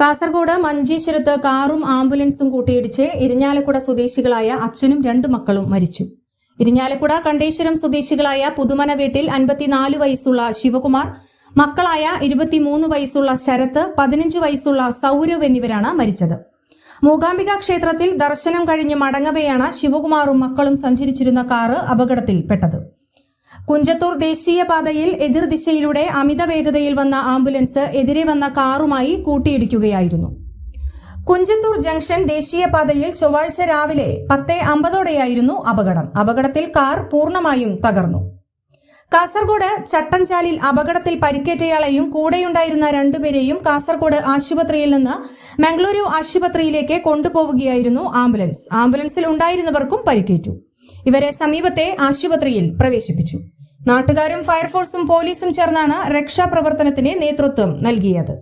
കാസർഗോഡ് മഞ്ചേശ്വരത്ത് കാറും ആംബുലൻസും കൂട്ടിയിടിച്ച് ഇരിഞ്ഞാലക്കുട സ്വദേശികളായ അച്ഛനും രണ്ട് മക്കളും മരിച്ചു. ഇരിഞ്ഞാലക്കുട കണ്ടേശ്വരം സ്വദേശികളായ പുതുമന വീട്ടിൽ അൻപത്തിനാല് വയസ്സുള്ള ശിവകുമാർ മക്കളായ ഇരുപത്തിമൂന്ന് വയസ്സുള്ള ശരത്ത് പതിനഞ്ച് വയസ്സുള്ള സൗരവ് എന്നിവരാണ് മരിച്ചത്. മൂകാംബിക ക്ഷേത്രത്തിൽ ദർശനം കഴിഞ്ഞ് മടങ്ങവെയാണ് ശിവകുമാറും മക്കളും സഞ്ചരിച്ചിരുന്ന കാറ് അപകടത്തിൽപ്പെട്ടത്. കുഞ്ചത്തൂർ ദേശീയപാതയിൽ എതിർദിശയിലൂടെ അമിത വേഗതയിൽ വന്ന ആംബുലൻസ് എതിരെ വന്ന കാറുമായി കൂട്ടിയിടിക്കുകയായിരുന്നു. കുഞ്ചത്തൂർ ജംഗ്ഷൻ ദേശീയപാതയിൽ ചൊവ്വാഴ്ച രാവിലെ പത്ത് അമ്പതോടെയായിരുന്നു അപകടം. അപകടത്തിൽ കാർ പൂർണമായും തകർന്നു. കാസർഗോഡ് ചട്ടഞ്ചാലിൽ അപകടത്തിൽ പരിക്കേറ്റയാളെയും കൂടെയുണ്ടായിരുന്ന രണ്ടുപേരെയും കാസർഗോഡ് ആശുപത്രിയിൽ നിന്ന് മംഗളൂരു ആശുപത്രിയിലേക്ക് കൊണ്ടുപോവുകയായിരുന്നു ആംബുലൻസ്. ആംബുലൻസിൽ ഉണ്ടായിരുന്നവർക്കും പരിക്കേറ്റു. ഇവരെ സമീപത്തെ ആശുപത്രിയിൽ പ്രവേശിപ്പിച്ചു. നാട്ടുകാരും ഫയർഫോഴ്സും പോലീസും ചേർന്നാണ് രക്ഷാപ്രവർത്തനത്തിന് നേതൃത്വം നൽകിയത്.